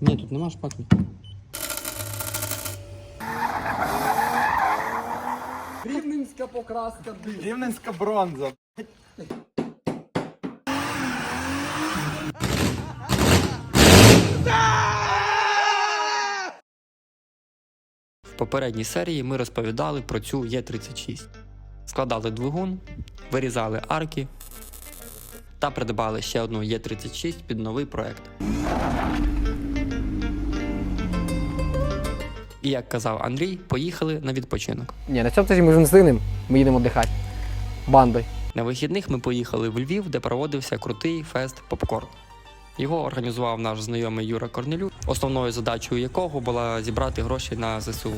Ні, тут нема шпаклі. Рівненська покраска див. Рівненська бронза. В попередній серії ми розповідали про цю Є36. Складали двигун, вирізали арки та придбали ще одну Є36 під новий проект. І як казав Андрій, поїхали на відпочинок. Ні, на цьому тижні ми вже не встигнемо. Ми їдемо дихати Бандою. На вихідних ми поїхали в Львів, де проводився крутий фест попкорн. Його організував наш знайомий Юра Корнелюк, основною задачею якого була зібрати гроші на ЗСУ.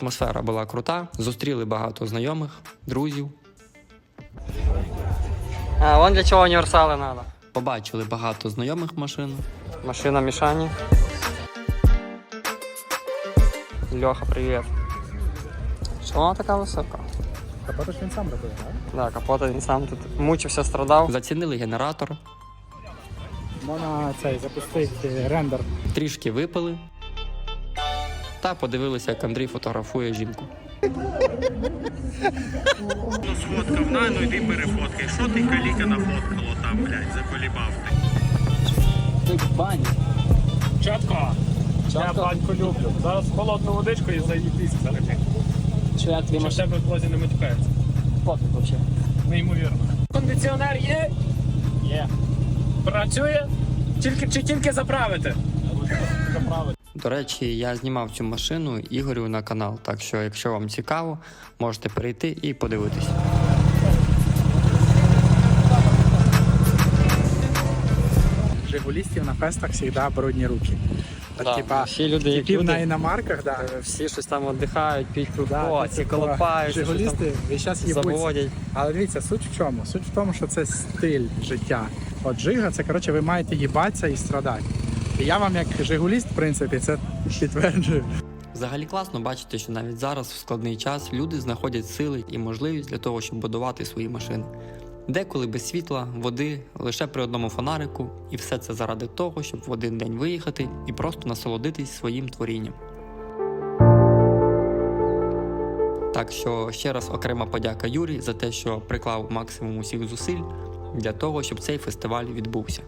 Атмосфера була крута, зустріли багато знайомих, друзів. А, вон для чого універсали треба. Побачили багато знайомих машин. Машина Мішані. Льоха, привіт. Що вона така висока? Капота ж він сам робив, так? Да, капота він сам тут мучився, страдав. Зацінили генератор, Можна цей запустити рендер. трішки випили та подивилися, як Андрій фотографує жінку. Ну сфоткав, на, ну йди перефоткай. Що ти каліка нафоткало там, блядь, заколібав ти? Чатко. Я баньку люблю. Зараз холодну водичку і заїбись залити. Чувак, твій Чи в в клозі не матюкається? фотки вообще. Неймовірно. Кондиціонер є? Є. Працює? Тільки, чи тільки заправити? Заправити. До речі, я знімав цю машину Ігорю на канал, так що, якщо вам цікаво, можете перейти і подивитись. Жигулістів на фестах завжди брудні руки. Так, Да, типа, всі люди, які типів на іномарках, да. всі щось там віддихають, п'ють Да, пивко, це ці колопають, Жигулісти весь час заводять. Але дивіться, суть в чому? Суть в тому, що це стиль життя. От жига, це коротше, ви маєте їбатися і страдати. Я вам, як жигуліст, в принципі, це підтверджую. Взагалі класно бачити, що навіть зараз в складний час люди знаходять сили і можливість для того, щоб будувати свої машини. Деколи без світла, води, лише при одному фонарику, і все це заради того, щоб в один день виїхати і просто насолодитись своїм творінням. Так що ще раз окрема подяка Юрі за те, що приклав максимум усіх зусиль для того, щоб цей фестиваль відбувся.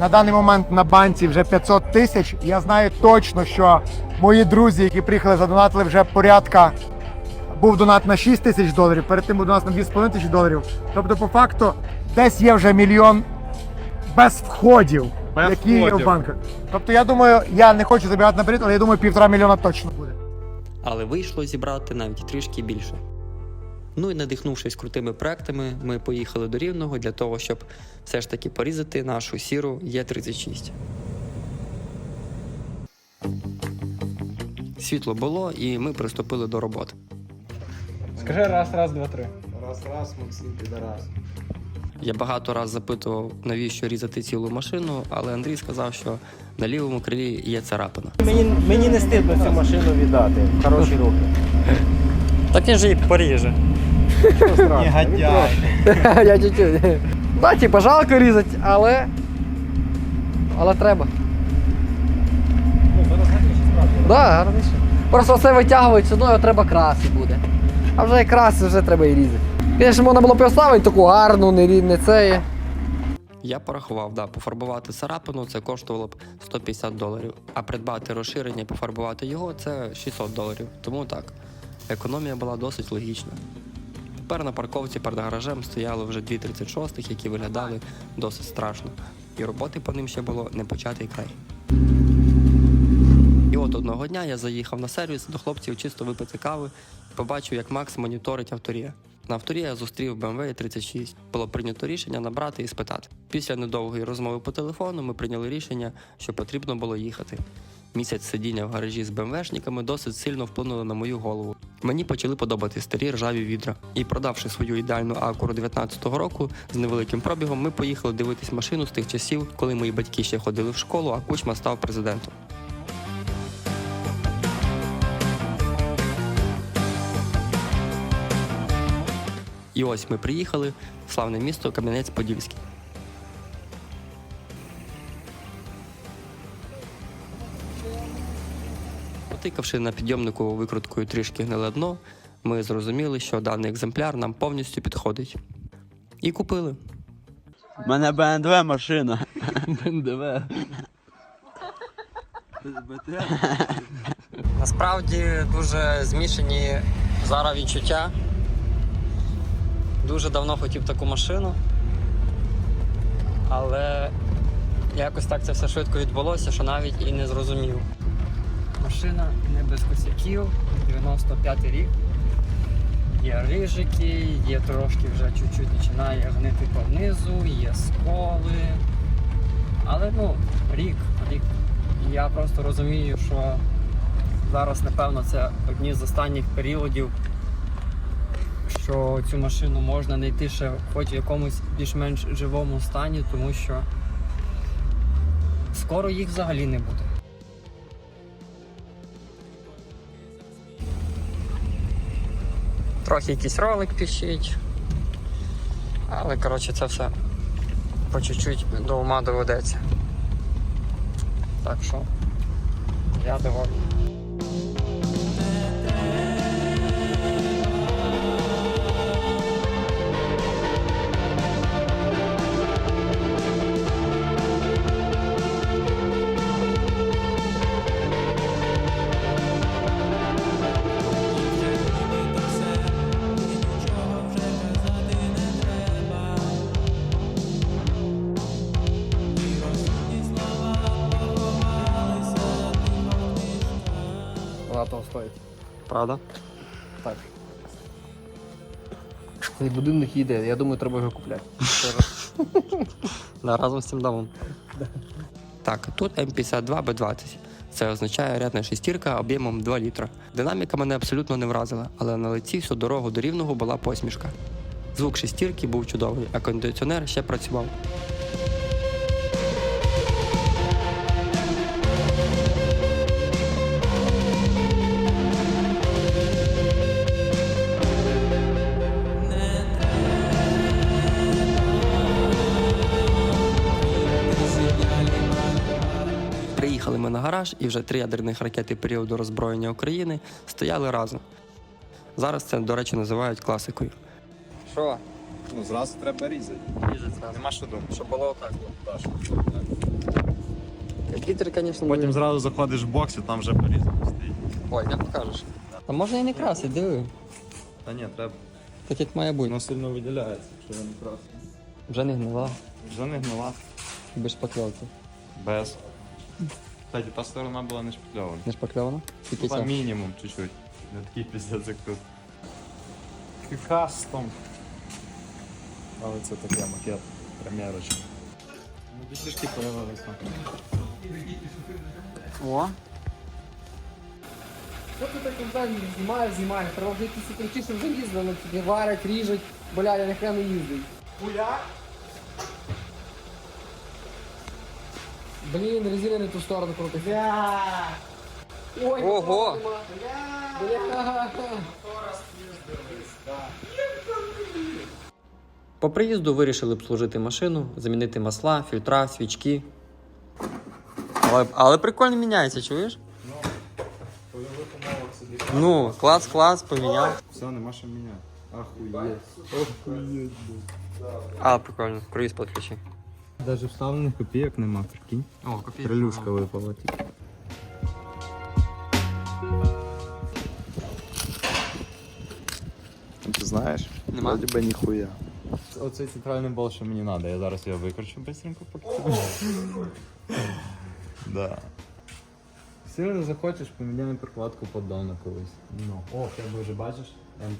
На даний момент на банці вже 500 тисяч. Я знаю точно, що мої друзі, які приїхали, задонатили вже порядка. Був донат на 6 тисяч доларів, перед тим був донат на 2,5 тисячі доларів. Тобто, по факту, десь є вже мільйон без входів, Без які є в банках. Тобто, я думаю, я не хочу забігати наперед, але я думаю, півтора мільйона точно буде. але вийшло зібрати навіть трішки більше. Ну і надихнувшись крутими проектами, ми поїхали до Рівного для того, щоб все ж таки порізати нашу сіру Є36. Світло було, і ми приступили до роботи. Скажи раз, раз, два, три. Раз, раз, Максим, підарас. Я багато раз запитував, навіщо різати цілу машину, але Андрій сказав, що на лівому крилі є царапина. Мені, мені не стидно цю машину віддати. в Хороші руки. Так він же і поріже. Негодяй. Я чуть-чуть. Да, типа жалко різати, але. Але треба. Да, гарніше. Просто все витягують, все одно його треба краси буде. А вже як краси, вже треба і різати. Звісно, можна було б і таку гарну, не, рі- не це. Я порахував, да, пофарбувати царапину це коштувало б 150 доларів, а придбати розширення і пофарбувати його це 600 доларів. Тому так, економія була досить логічна. Тепер на парковці перед гаражем стояли вже дві 36-х, які виглядали досить страшно, і роботи по ним ще було не початий край. І от одного дня я заїхав на сервіс до хлопців чисто випити кави і побачив, як Макс моніторить авторія. На авторі я зустрів BMW 36. Було прийнято рішення набрати і спитати. Після недовгої розмови по телефону ми прийняли рішення, що потрібно було їхати. Місяць сидіння в гаражі з БМВшниками досить сильно вплинули на мою голову. Мені почали подобати старі ржаві відра. І продавши свою ідеальну акуру 19-го року з невеликим пробігом, ми поїхали дивитись машину з тих часів, коли мої батьки ще ходили в школу, а кучма став президентом. І ось ми приїхали в славне місто Кам'янець-Подільський. Потикавши на підйомнику викруткою трішки гниле дно, ми зрозуміли, що даний екземпляр нам повністю підходить. І купили. У мене БНДВ машина. БНДВ. Насправді дуже змішані зараз відчуття. Дуже давно хотів таку машину. Але якось так це все швидко відбулося, що навіть і не зрозумів. Машина не без косяків, 95 рік. Є рижики, є трошки вже чуть-чуть починає гнити по низу, є сколи. Але ну, рік, рік. Я просто розумію, що зараз, напевно, це одні з останніх періодів, що цю машину можна знайти ще хоч в якомусь більш-менш живому стані, тому що скоро їх взагалі не буде. Трохи якийсь ролик піщить. Але коротше це все по чуть-чуть до ума доведеться. Так що я доволі. Правда? Так. Цей будинок їде, я думаю, треба його купляти. Да, разом з цим домом. Так, тут М52Б20. Це означає рядна шестірка об'ємом 2 літра. Динаміка мене абсолютно не вразила, але на лиці всю дорогу до рівного була посмішка. Звук шестірки був чудовий, а кондиціонер ще працював. Гараж, і вже три ядерних ракети періоду роззброєння України стояли разом. Зараз це, до речі, називають класикою. Що? Ну, зразу треба різати. Різаться. Нема що думати. Щоб було так. Вітер, звісно, Потім зразу заходиш в бокс і там вже порізано стоїть. Ой, не покажеш. А можна і не красити, диви. Та ні, треба. Так як має бути. Воно сильно виділяється, якщо він красний. Вже не гнила, Вже не гнила. без шпакльовки. Без. Кстати, та сторона була не шпакльована. Не шпакльована? Тільки ця. мінімум чуть-чуть. Не такий піздець, як тут. Кастом. Але це таке макет. Примірочка. Ну, ті трішки появилися. О, Що ти так взагалі знімаєш, знімаєш? Треба вже якісь кричі, що вже їздили, тільки варять, ріжуть, бля, я ніхрена не їздить. Хуя? Блін, резина не ту сторону крутить. Ой, Ого! Бля. По приїзду вирішили б служити машину, замінити масла, фільтра, свічки. Але, але прикольно міняється, чуєш? Ну, клас, клас, поміняв. Все, нема що міняти. Ахуєть. Охуєть, А, прикольно, круїз підключи. Даже вставлених копійок нема, прикинь. О, копійка. Прилюшка випала тільки. Ти знаєш? Нема? Вроді би ніхуя. Оцей центральний бол, що мені треба, я зараз його викручу быстренько поки. Да. Сильно захочеш, поміняємо прокладку поддона колись. Ну, о, тебе вже бачиш,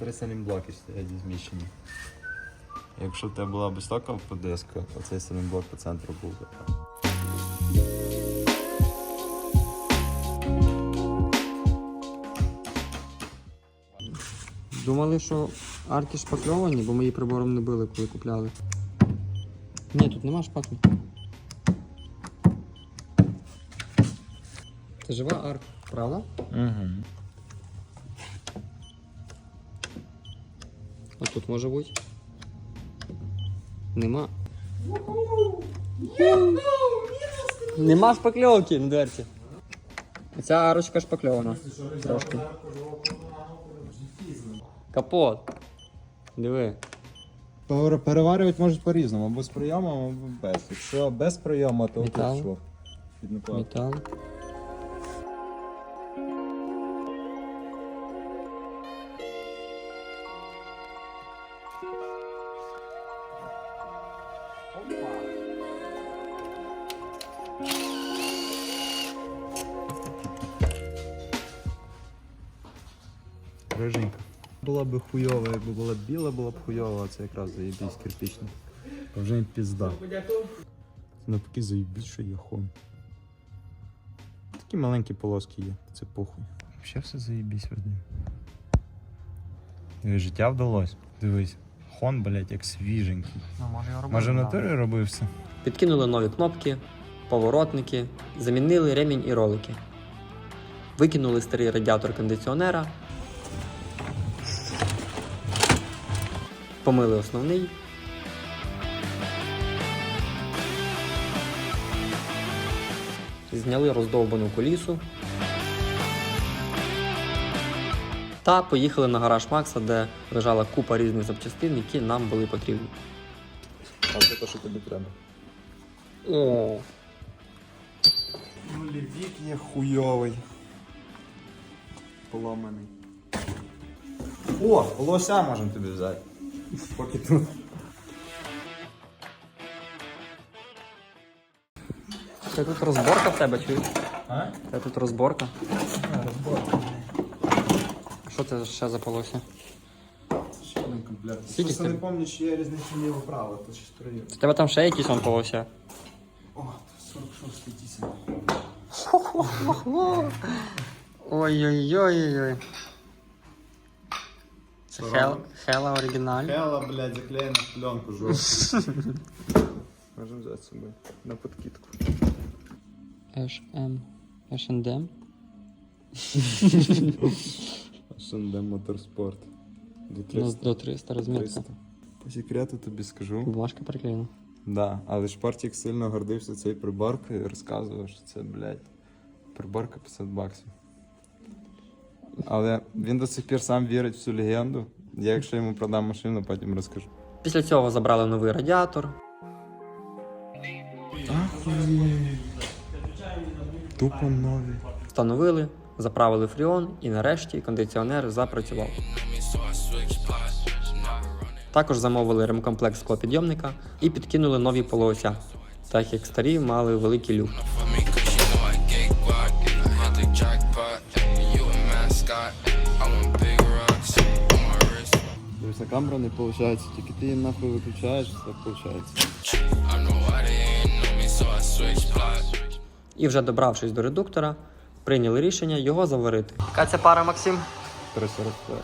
М3 салімблоки стоять зміщені. Якщо в тебе була б стокова подиска, оцей блок по центру був би. Думали, що арки шпакльовані, бо ми її прибором не били, коли купляли. Ні, тут нема шпаклі. Це жива арка, правда? Угу. А тут може бути. Нема. Нема шпакльовки на дверці. Ця арочка шпакльована. Трошки. Капот. Диви. Переварювати можуть по-різному, або з прийомом, або без. Якщо без прийому, то Метал. Під накладку. Метал. Була б хуйова, якби була б біла, була б хуйова, а це якраз заєбісь кирпічна. А вже їм пізда. Це навпаки заєбісь, що є хон. Такі маленькі полоски є, це похуй. Ще все заєбісь в ним. Диви, життя вдалось. Дивись. Хон, блядь, як свіженький. Може в натурі робився? Підкинули нові кнопки, поворотники, замінили ремінь і ролики. Викинули старий радіатор кондиціонера. Помили основний. Зняли роздовбану колісу. Та поїхали на гараж Макса, де лежала купа різних запчастин, які нам були потрібні. А це те, що тобі треба. О, Ну, лівік є хуйовий. Поламаний. О, лося можемо тобі взяти. Поки тут. Це тут розборка в тебе, чуєш? А? Це тут розборка. Що це ще за полося? Ще один комплект. Скільки Просто не пам'ятаю, чи є різниця ліво право, тут ще три. У тебе там ще якісь он полося? О, 46 дійсно. Ой-ой-ой-ой. Хел, хела оригіналь. Хела, блядь, заклеєна в пленку жорстко. Можемо взяти з собою на подкидку. H&M. H&M. Шендем Моторспорт. До Ну, 300. до 300 розмітка. По секрету тобі скажу. Бумажка приклеєна. Да, але Шпартік сильно гордився цією приборкою і розказував, що це, блядь, приборка 500 баксів. Але він до сих пір сам вірить в цю легенду. Я, якщо йому продам машину, потім розкажу. Після цього забрали новий радіатор. Тупо нові. Встановили, заправили фріон і нарешті кондиціонер запрацював. Також замовили ремкомплект склопідйомника і підкинули нові полуося, так як старі мали великий люфт. Камеру не виходить, тільки ти її нахуй виключаєш, так виходить. І вже добравшись до редуктора, прийняли рішення його заварити. Яка це пара, Максим? 345.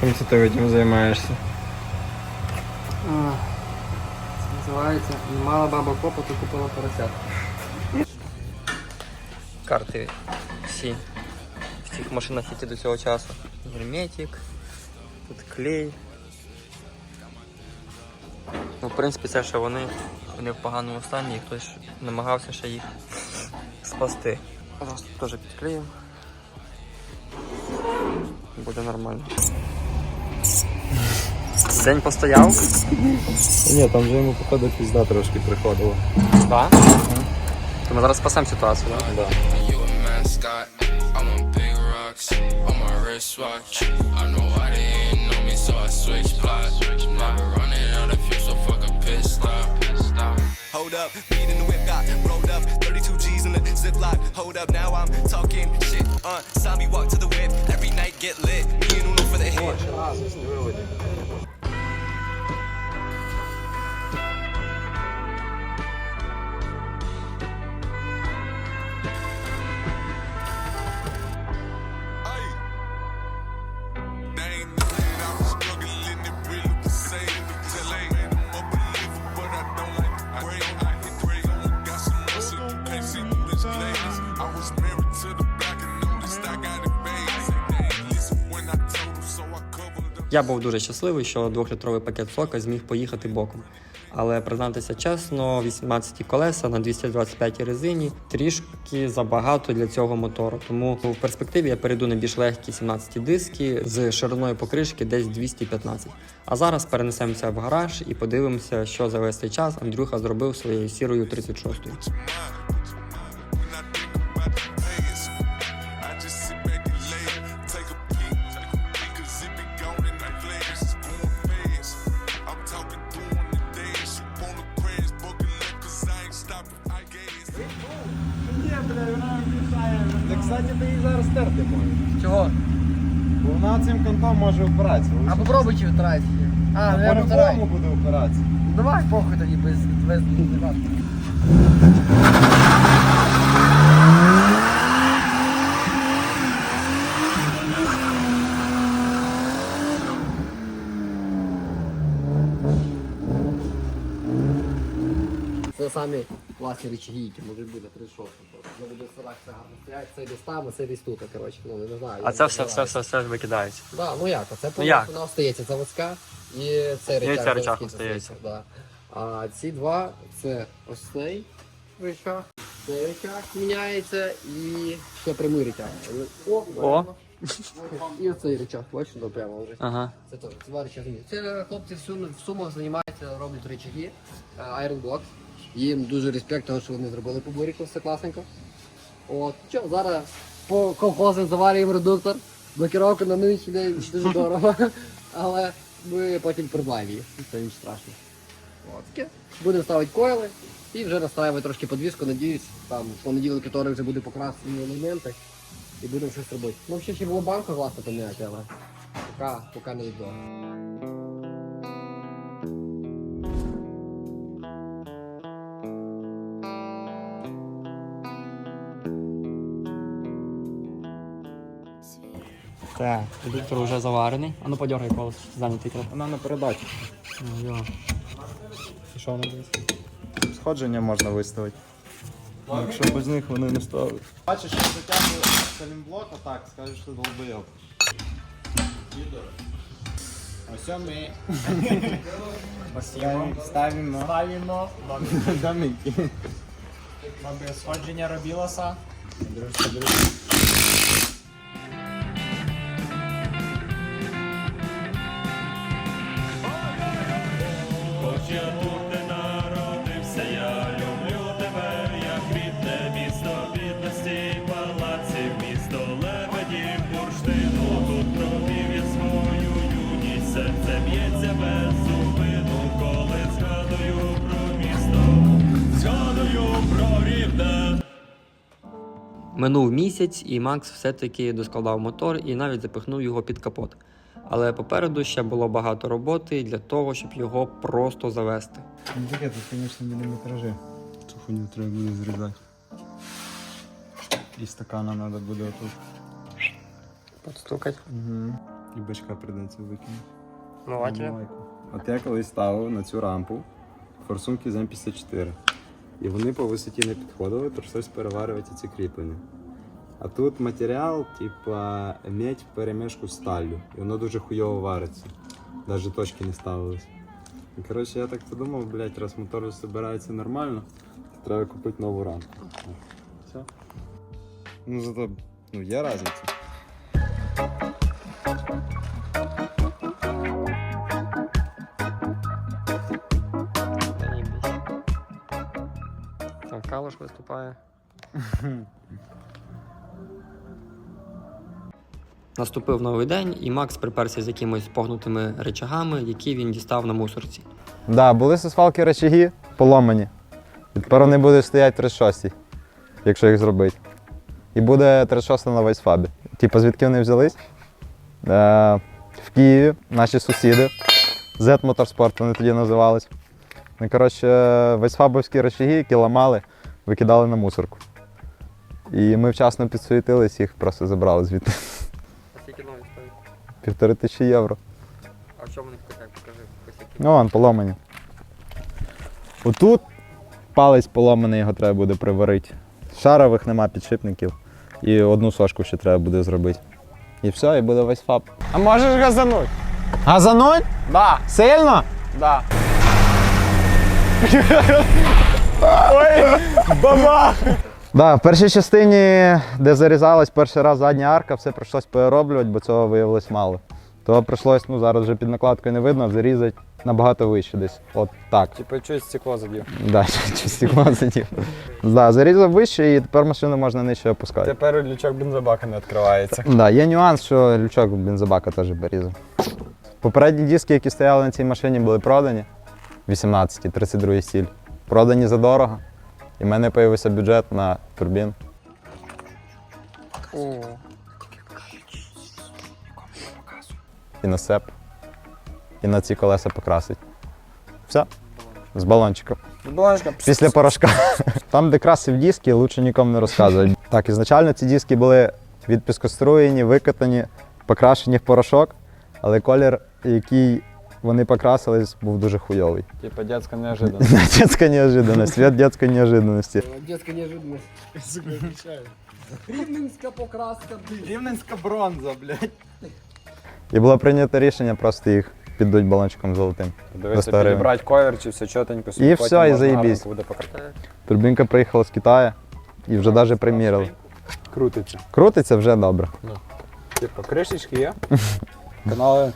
Чим це ти этим займаєшся? Це називається Мала баба копоту купила поросят. Карти всі. В цих машинах, які до цього часу. Герметик, тут клей. Ну, в принципі, це ще вони, вони в поганому стані, і хтось намагався ще їх спасти. Зараз тут теж підклеїмо. Буде нормально. День постояв. Ні, там вже йому походу пізда трошки приходило. Так? Ми зараз спасемо ситуацію, так? Да. You Я був дуже щасливий, що двохлітровий пакет сока зміг поїхати боком. Але признатися чесно, 18 колеса на 225 резині трішки забагато для цього мотору. Тому в перспективі я перейду на більш легкі 17 диски з шириною покришки десь 215. А зараз перенесемося в гараж і подивимося, що за весь цей час Андрюха зробив своєю сірою 36-ю. I чи. А, ну. По-любому буде опиратися. Давай похуй тоді без без без- Це самі класні речаги, які можуть бути 36 Це буде селах все гарно стоять, десь там, а це десь тут, коротше, ну не знаю. А це все, все, все, все викидається. Да, ну як, це Ну як? вона остається заводська і цей речах. цей речах заводський остається. Да. А ці два це ось цей речах, цей речах міняється і ще прямий речах. О, О. І оцей речах, бачиш, ну прямо лежить. Ага. Це теж, це два речаги. Це хлопці в, сум, в сумах займаються, роблять речаги, е, Iron Box. Їм дуже респект, того, що вони зробили по буріку, все класненько. От, що, зараз по колхозам заварюємо редуктор, блокіровка на нинішній день дуже дорого, але ми потім придбаємо її, це нічого страшного. От, таке. Будемо ставити койли і вже настраювати трошки подвіску, надіюсь, там в понеділок вівторок вже буде покрасені елементи і будемо щось робити. Ну, ще ще було банку власне поміняти, але поки, поки не відомо. Так, редуктор вже заварений. А ну подергай колесо, зайнятий трохи. Вона на передачі. Ну, йо. І що вона буде? Сходження можна виставити. Якщо без них вони не ставлять. Бачиш, що затягує салімблок, а так, скажеш, що долбойоб. Ось ми. Ставимо. Ставимо. Ставимо. Домики. Аби сходження робилося. Минув місяць, і Макс все-таки доскладав мотор і навіть запихнув його під капот. Але попереду ще було багато роботи для того, щоб його просто завести. Ну таке, тут, звісно, міліметражі. Цю хуйню треба буде зрізати. І стакана треба буде отут. Подстукать. Угу. І бачка придеться викинути. Ну, бачите? От я колись ставив на цю рампу форсунки з М54. І вони по висоті не підходили, прийшлось переварювати ці кріплення. А тут матеріал, типа медь в перемішку з сталлю. І воно дуже хуйово вариться. Навіть точки не ставились. Коротше, я так подумав, блядь, раз мотор збирається нормально, то треба купити нову рамку. Все. Ну зато ну, є різниця. Виступає. Наступив новий день, і Макс приперся з якимись погнутими речагами, які він дістав на мусорці. Да, були з асфалки речаги поломані. Тепер вони будуть стояти 36, якщо їх зробити. І буде 36 на вайсфабі. Типу, звідки вони взялись? Е, в Києві наші сусіди. Z Motorsport вони тоді називались. Ну, коротше, вайсфабовські речаги, які ламали, викидали на мусорку. І ми вчасно підсуетились, їх просто забрали звідти. А скільки нові стоїть? Півтори тисячі євро. А в чому них таке? Покажи. Косяки. Ну, вон, поломані. Отут палець поломаний, його треба буде приварити. Шарових нема підшипників. І одну сошку ще треба буде зробити. І все, і буде весь фаб. А можеш газануть? Газануть? Да, Сильно? да. Да, в першій частині, де зарізалась перший раз задня арка, все прийшлось перероблювати, бо цього виявилось мало. То прийшлось, ну зараз вже під накладкою не видно, зарізати набагато вище десь. От так. Типу, щось стекло задів. Да, чи стекло задів. Да, зарізав вище і тепер машину можна нижче опускати. Тепер лючок бензобака не відкривається. Да, є нюанс, що лючок бензобака теж порізав. Попередні диски, які стояли на цій машині, були продані. 18, 32 стіль. Продані задорого. І в мене з'явився бюджет на турбін. І на сеп. І на ці колеса покрасить. Все. З балончиком. Балончика. Після порошка. Там, де красив диски, лучше нікому не розказувати. Так, ізначально ці диски були відпіскоструєні, викатані, покрашені в порошок, але колір, який вони покрасились, був дуже хуйовий. Типа дядська неожиданность. Детська неожиданность, свет детської неожиданності. Детська неожиданность. Рівненська покраска. Рівненська бронза, блядь. І було прийнято рішення просто їх піддуть балончиком золотим. Дивися, підібрати ковер чи все чотенько. І все, і буде. Турбінка приїхала з Китаю і вже навіть примірили. Крутиться. Крутиться вже добре. Типа кришечки є. Канали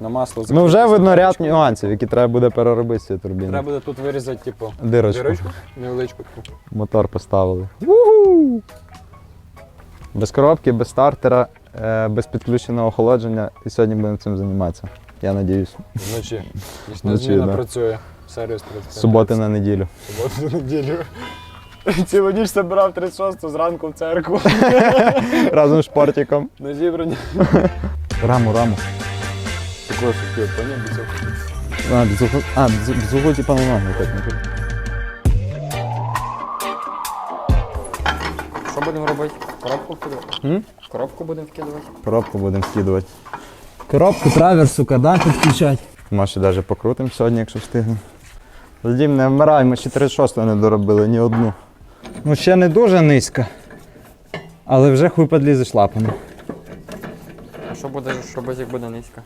на масло Ну вже видно ряд нюансів, які треба буде переробити з цієї турбіни. Треба буде тут вирізати, типу, Дирочку. дирочку, невеличку таку. Мотор поставили. Без коробки, без стартера, е, без підключеного охолодження. І сьогодні будемо цим займатися. Я надіюсь. Вночі. Нічна Вночі, зміна да. працює. Сервіс працює. Суботи на неділю. Суботу на неділю. Цілу ніч збирав 36 зранку в церкву. Разом з шпортиком. На зібрані. Раму, раму. Такого шутки, поняв? Без цього. А, без угла, а, без, без угла типа ногу так не. Що будемо робити? Коробку вкидувати? М? Коробку будемо вкидувати? Коробку будемо скидувати. Коробку траверсу, кардан підключати. Може навіть покрутимо сьогодні, якщо встигнемо. Вадим, не вмирай, ми ще 36 не доробили, ні одну. Ну ще не дуже низько. Але вже хуй підлізеш лапами. А що будеш робити, як буде низько?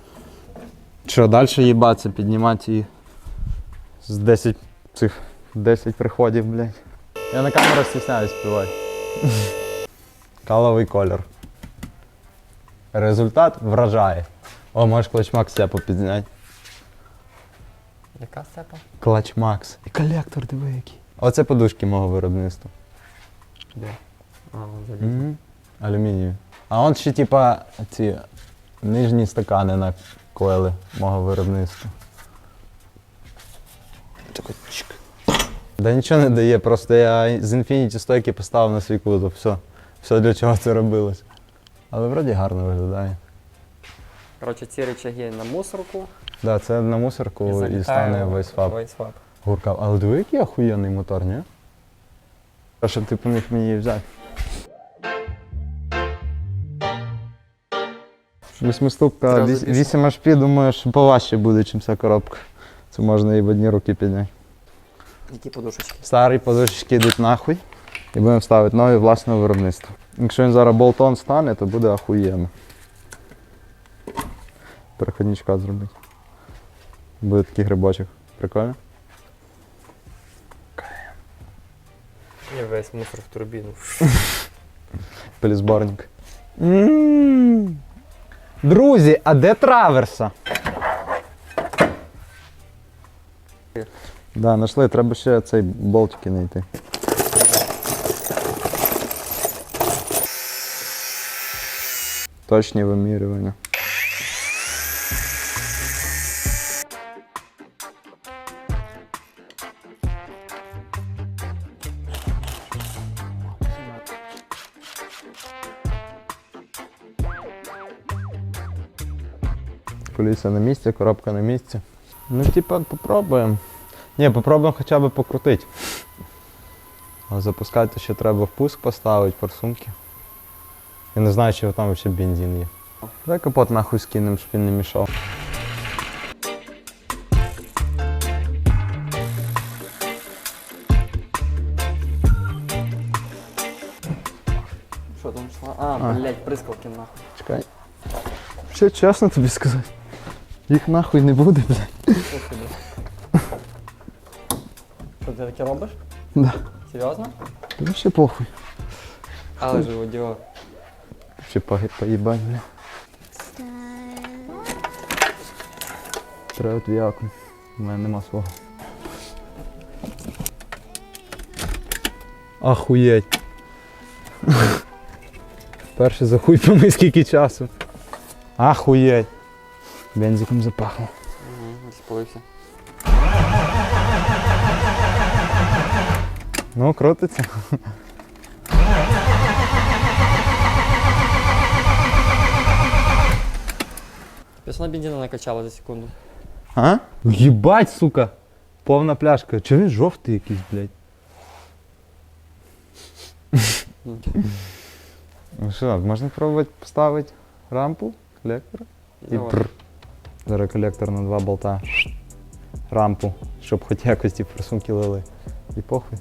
Що, далі їбатися, піднімати її з 10 цих 10 приходів, блядь. Я на камеру стісняюсь співати. Каловий колір. Результат вражає. О, можеш клачмак сепу підзняти. Яка степа? Клачмакс. І колектор диви який. Оце подушки мого виробництва. Де? А, заліз. Алюмінієві. А он ще типа ці нижні стакани наклеїли мого виробництва. Да нічого не дає, просто я з Infinity стойки поставив на свій кузов. Все. Все для чого це робилось. Але вроді гарно виглядає. Коротше, ці речаги на мусорку. Да, це на мусорку і, стане весь фаб. Вейсфаб. Гурка, але диви, який охуєнний мотор, ні? А щоб ти поміг мені її взяти. Восьмиступка Зразу 8 HP, думаю, що поважче буде, ніж ця коробка. Це можна і в одні руки підняти. Які подушечки? Старі подушечки йдуть нахуй. І будемо ставити нові власного виробництва. Якщо він зараз болтон стане, то буде охуєнно. Переходничка зробити. Буде такий грибочок. Прикольно? І весь мусор в турбіну. Пилізборник. Друзі, а де траверса? Да, знайшли, треба ще цей болтики знайти. Точні вимірювання. Куліса на місці, коробка на місці. Ну, типа, попробуємо. Ні, попробуємо хоча б покрутити. А запускати ще треба впуск поставити, форсунки. Я не знаю, чи там ще бензин є. Давай капот нахуй скинемо, щоб він не мішав. Що там йшло? А, А. блядь, прискалки нахуй. Чекай. Ще чесно тобі сказати. Їх нахуй не буде, блядь. Що ти таке робиш? Да. Серйозно? Та вообще похуй. Але ж одіо. Ще погиб поїбать, бля. Треба твіяку. У мене нема свого. Ахуєть. Перше за хуй помий скільки часу. Ахуєть. Бензиком запахло. Угу, спалився. Ну, крутиться. Пісна бензина накачала за секунду. А? Єбать, сука! Повна пляшка. Чого він жовтий якийсь, блядь? Ну що, можна пробувати поставити рампу, колектор? І Давай. пр. Зараз колектор на два болта. Рампу, щоб хоч якось ті форсунки лили. І похуй.